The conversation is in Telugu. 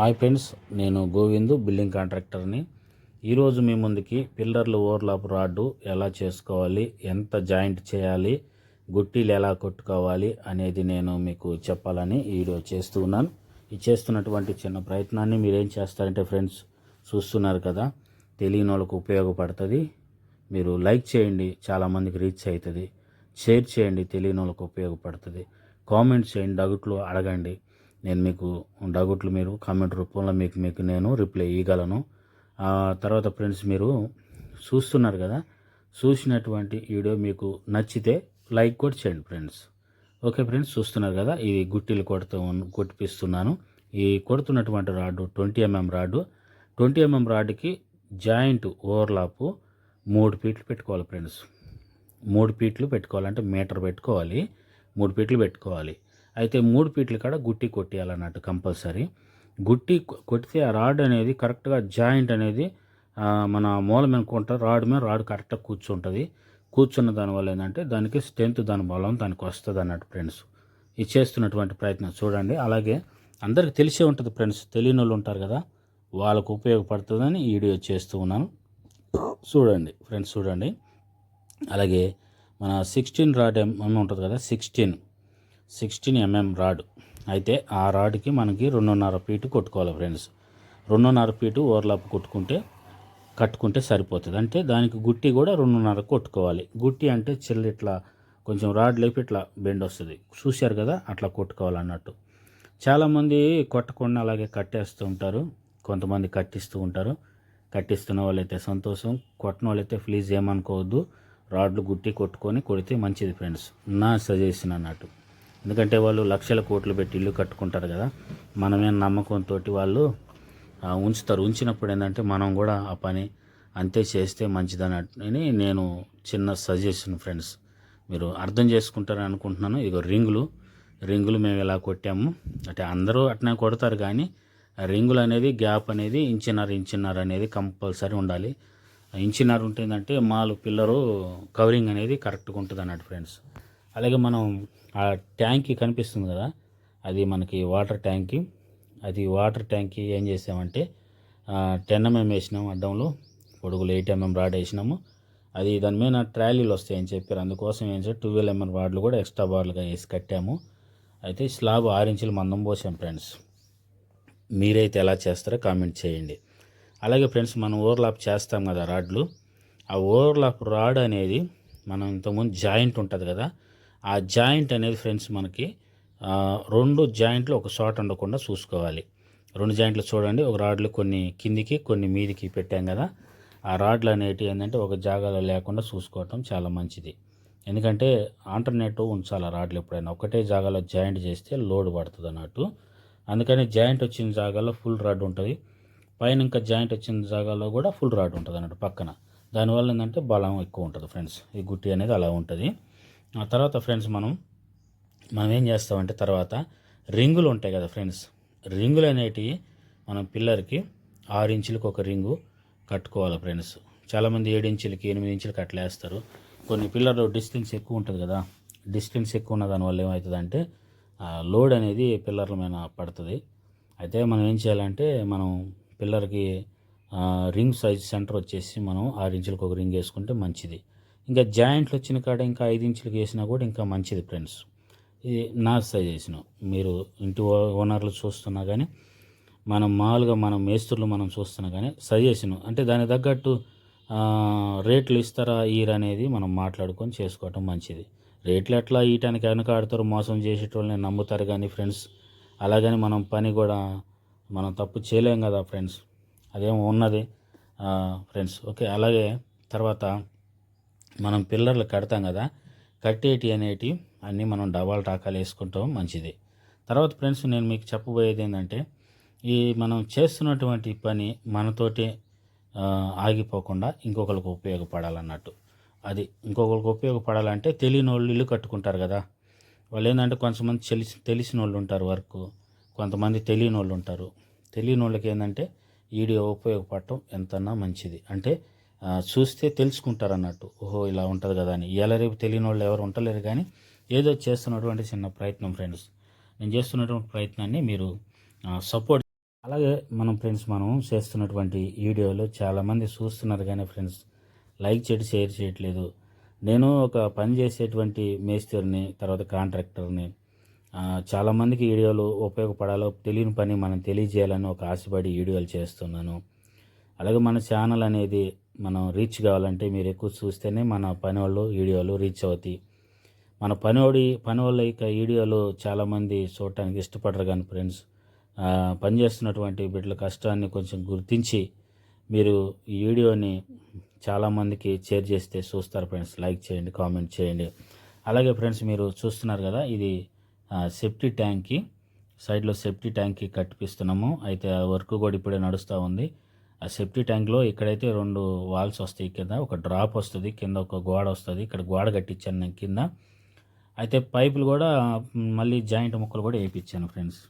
హాయ్ ఫ్రెండ్స్ నేను గోవిందు బిల్డింగ్ కాంట్రాక్టర్ని. ఈరోజు మీ ముందుకి పిల్లర్లు ఓవర్లాప్ రాడ్డు ఎలా చేసుకోవాలి ఎంత జాయింట్ చేయాలి గుట్టీలు ఎలా కొట్టుకోవాలి అనేది నేను మీకు చెప్పాలని ఈ వీడియో చేస్తూ ఉన్నాను. ఈ చేస్తున్నటువంటి చిన్న ప్రయత్నాన్ని మీరేం చేస్తారంటే ఫ్రెండ్స్ చూస్తున్నారు కదా తెలియని వాళ్ళకు ఉపయోగపడుతుంది. మీరు లైక్ చేయండి చాలామందికి రీచ్ అవుతుంది. షేర్ చేయండి తెలియని వాళ్ళకు ఉపయోగపడుతుంది. కామెంట్ చేయండి డగుట్లు అడగండి. నేను మీకు డగుట్లు మీరు కామెంట్ రూపంలో మీకు మీకు నేను రిప్లై ఇవ్వగలను తర్వాత ఫ్రెండ్స్ మీరు చూస్తున్నారు కదా చూసినటువంటి వీడియో మీకు నచ్చితే లైక్ కూడా చేయండి ఫ్రెండ్స్. ఓకే ఫ్రెండ్స్ చూస్తున్నారు కదా ఇవి గుట్టిలు కొడుతూ కొట్టిపిస్తున్నాను. ఈ కొడుతున్నటువంటి rod twenty MM rod. Twenty MM రాడ్కి జాయింట్ ఓవర్లాపు మూడు ఫీట్లు పెట్టుకోవాలి ఫ్రెండ్స్. మూడు ఫీట్లు పెట్టుకోవాలంటే మీటర్ పెట్టుకోవాలి. మూడు ఫీట్లు పెట్టుకోవాలి. అయితే మూడు పీట్లు కాడ గుట్టి కొట్టేయాలన్నట్టు కంపల్సరీ. గుట్టి కొట్టితే ఆ రాడ్ అనేది కరెక్ట్గా జాయింట్ అనేది మన మూలం అనుకుంటారు రాడ్ మీద రాడ్ కరెక్ట్గా కూర్చుంటుంది. కూర్చున్న దానివల్ల ఏంటంటే దానికి స్ట్రెంత్ దాని బలం దానికి వస్తుంది అన్నట్టు ఫ్రెండ్స్. ఇది చేస్తున్నటువంటి ప్రయత్నం చూడండి. అలాగే అందరికి తెలిసే ఉంటుంది ఫ్రెండ్స్ తెలియని వాళ్ళు ఉంటారు కదా వాళ్ళకు ఉపయోగపడుతుందని ఈ వీడియో చేస్తూ ఉన్నాను. చూడండి ఫ్రెండ్స్ చూడండి. అలాగే మన సిక్స్టీన్ రాడ్ ఎంఎం ఉంటుంది కదా సిక్స్టీన్. Sixteen MM rod. అయితే ఆ రాడ్కి మనకి రెండున్నర ఫీటు కొట్టుకోవాలి ఫ్రెండ్స్. రెండున్నర ఫీటు ఓవర్లాప్ కొట్టుకుంటే కట్టుకుంటే సరిపోతుంది. అంటే దానికి గుట్టి కూడా రెండున్నర కొట్టుకోవాలి. గుట్టి అంటే చిల్లు ఇట్లా కొంచెం రాడ్ లేపి ఇట్లా బెండ్ వస్తుంది. చూశారు కదా అట్లా కొట్టుకోవాలన్నట్టు. చాలామంది కొట్టకుండా అలాగే కట్టేస్తూ ఉంటారు. కొంతమంది కట్టిస్తూ ఉంటారు. కట్టిస్తున్న వాళ్ళైతే సంతోషం. కొట్టిన వాళ్ళైతే ప్లీజ్ ఏమనుకోవద్దు. రాడ్లు గుట్టి కొట్టుకొని కొడితే మంచిది ఫ్రెండ్స్. నా సజెషన్ అన్నట్టు. ఎందుకంటే వాళ్ళు లక్షల కోట్లు పెట్టి ఇల్లు కట్టుకుంటారు కదా. మనమే నమ్మకంతో వాళ్ళు ఉంచుతారు. ఉంచినప్పుడు ఏంటంటే మనం కూడా ఆ పని అంతే చేస్తే మంచిదని నేను చిన్న సజెషన్ ఫ్రెండ్స్ మీరు అర్థం చేసుకుంటారని అనుకుంటున్నాను. ఇగో రింగులు. రింగులు మేము ఇలా కొట్టాము? అంటే అందరూ అట్నే కొడతారు కానీ రింగులు అనేది గ్యాప్ అనేది ఇంచిన్నర ఇంచిన్నర అనేది కంపల్సరీ ఉండాలి. ఆ ఇంచిన్నర ఉంటుందంటే మాలు పిల్లరు కవరింగ్ అనేది కరెక్ట్గా ఉంటుంది అన్నట్టు ఫ్రెండ్స్ అలాగే మనం ఆ ట్యాంకీ కనిపిస్తుంది కదా అది మనకి వాటర్ ట్యాంకీ. అది వాటర్ ట్యాంకీ ఏం చేసామంటే టెన్ ఎంఎం వేసినాం అడ్డంలో పొడుగులు ఎయిట్ ఎంఎం రాడ్ వేసినాము. అది దాని మీద ట్రాలీలు వస్తాయని చెప్పారు. అందుకోసం ఏం చేసి ట్వెల్వ్ ఎంఎం రాడ్లు కూడా ఎక్స్ట్రా బార్లుగా వేసి కట్టాము. అయితే స్లాబ్ ఆరు ఇంచులు మందం పోసాం ఫ్రెండ్స్. మీరైతే ఎలా చేస్తారో కామెంట్ చేయండి. అలాగే ఫ్రెండ్స్ మనం ఓవర్లాప్ చేస్తాం కదా రాడ్లు. ఆ ఓవర్లాప్ రాడ్ అనేది మనం ఇంతకుముందు జాయింట్ ఉంటుంది కదా ఆ జాయింట్ అనేది ఫ్రెండ్స్ మనకి రెండు జాయింట్లు ఒక షార్ట్ ఉండకుండా చూసుకోవాలి. రెండు జాయింట్లు చూడండి ఒక రాడ్లు కొన్ని కిందికి కొన్ని మీదికి పెట్టాం కదా. ఆ రాడ్లు అనేటివి ఏంటంటే ఒక జాగాలో లేకుండా చూసుకోవటం చాలా మంచిది. ఎందుకంటే ఆల్టర్నేటివ్ ఉంచాలి ఆ రాడ్లు ఎప్పుడైనా. ఒకటే జాగాలో జాయింట్ చేస్తే లోడ్ పడుతుంది అన్నట్టు. అందుకని జాయింట్ వచ్చిన జాగాలో ఫుల్ రాడ్ ఉంటుంది. పైన ఇంకా జాయింట్ వచ్చిన జాగాలో కూడా ఫుల్ రాడ్ ఉంటుంది అన్నట్టు పక్కన. దానివల్ల ఏంటంటే బలం ఎక్కువ ఉంటుంది ఫ్రెండ్స్. ఈ గుట్టి అనేది అలా ఉంటుంది. ఆ తర్వాత ఫ్రెండ్స్ మనం మనం ఏం చేస్తామంటే తర్వాత రింగులు ఉంటాయి కదా ఫ్రెండ్స్ రింగులు అనేటివి మనం పిల్లర్కి ఆరు ఇంచులకు ఒక రింగు కట్టుకోవాలి ఫ్రెండ్స్. చాలామంది ఏడు ఇంచులకి ఎనిమిది ఇంచులకి అట్లా వేస్తారు. కొన్ని పిల్లర్లు డిస్టెన్స్ ఎక్కువ ఉంటుంది కదా డిస్టెన్స్ ఎక్కువ ఉన్న దానివల్ల ఏమవుతుందంటే లోడ్ అనేది పిల్లర్ల మీద పడుతుంది. అయితే మనం ఏం చేయాలంటే మనం పిల్లర్కి రింగ్ సైజ్ సెంటర్ వచ్చేసి మనం ఆరు ఇంచులకు ఒక రింగ్ వేసుకుంటే మంచిది. ఇంకా జాయింట్లు వచ్చిన కాడ ఇంకా ఐదు ఇంచులకు వేసినా కూడా ఇంకా మంచిది ఫ్రెండ్స్. ఇది నా సజెషన్ మీరు ఇంటి ఓనర్లు చూస్తున్నా కానీ మనం మామూలుగా మనం మేస్త్రులు మనం చూస్తున్నా కానీ సజెషన్ అంటే దానికి తగ్గట్టు రేట్లు ఇస్తారా ఈర్ అనేది మనం మాట్లాడుకొని చేసుకోవటం మంచిది. రేట్లు ఎట్లా ఈయటానికి వెనక ఆడతారు మోసం చేసేటోళ్ళని నమ్ముతారు కానీ ఫ్రెండ్స్. అలాగని మనం పని కూడా మనం తప్పు చేయలేం కదా ఫ్రెండ్స్. అదేమో ఉన్నది ఫ్రెండ్స్. ఓకే అలాగే తర్వాత మనం పిల్లర్లు కడతాం కదా కట్టేటి అనేటి అన్నీ మనం డబాల్ టాకాలు వేసుకుంటాం మంచిది. తర్వాత ఫ్రెండ్స్ నేను మీకు చెప్పబోయేది ఏంటంటే ఈ మనం చేస్తున్నటువంటి పని మనతోటి ఆగిపోకుండా ఇంకొకరికి ఉపయోగపడాలన్నట్టు. అది ఇంకొకరికి ఉపయోగపడాలంటే తెలియని వాళ్ళు ఇల్లు కట్టుకుంటారు కదా. వాళ్ళు ఏంటంటే కొంతమంది తెలిసి తెలిసిన వాళ్ళు ఉంటారు వర్క్ కొంతమంది తెలియని వాళ్ళు ఉంటారు. తెలియని వాళ్ళకి ఏంటంటే వీడియో ఉపయోగపడటం ఎంతన్నా మంచిది. అంటే చూస్తే తెలుసుకుంటారు అన్నట్టు ఓహో ఇలా ఉంటుంది కదా అని. ఇలా రేపు తెలియని వాళ్ళు ఎవరు ఉండలేరు కానీ ఏదో చేస్తున్నటువంటి చిన్న ప్రయత్నం ఫ్రెండ్స్. నేను చేస్తున్నటువంటి ప్రయత్నాన్ని మీరు సపోర్ట్ అలాగే మనం ఫ్రెండ్స్ మనం చేస్తున్నటువంటి వీడియోలు చాలామంది చూస్తున్నారు కానీ ఫ్రెండ్స్ లైక్ చేయడం షేర్ చేయట్లేదు. నేను ఒక పని చేసేటువంటి మేస్త్రిని తర్వాత కాంట్రాక్టర్ని చాలామందికి వీడియోలు ఉపయోగపడాలో తెలియని పని మనం తెలియజేయాలని ఒక ఆశపడి వీడియోలు చేస్తున్నాను. అలాగే మన ఛానల్ అనేది మనం రీచ్ కావాలంటే మీరు ఎక్కువ చూస్తేనే మన పని వాళ్ళు వీడియోలు రీచ్ అవుతాయి. మన పనివాడి పని వాళ్ళ యొక్క వీడియోలు చాలామంది చూడటానికి ఇష్టపడరు కానీ ఫ్రెండ్స్ పనిచేస్తున్నటువంటి బిడ్డల కష్టాన్ని కొంచెం గుర్తించి మీరు ఈ వీడియోని చాలామందికి షేర్ చేస్తే చూస్తారు ఫ్రెండ్స్ లైక్ చేయండి కామెంట్ చేయండి. అలాగే ఫ్రెండ్స్ మీరు చూస్తున్నారు కదా ఇది సెఫ్టీ ట్యాంక్కి సైడ్లో సెఫ్టీ ట్యాంక్కి కట్టిపిస్తున్నాము. అయితే ఆ వర్క్ కూడా ఇప్పుడే నడుస్తూ ఉంది. ఆ సెఫ్టీ ట్యాంక్లో ఇక్కడైతే రెండు వాల్స్ వస్తాయి కింద ఒక డ్రాప్ వస్తుంది కింద ఒక గోడ వస్తుంది. ఇక్కడ గోడ కట్టించాను నేను కింద. అయితే పైపులు కూడా మళ్ళీ జాయింట్ ముక్కలు కూడా వేయించాను ఫ్రెండ్స్.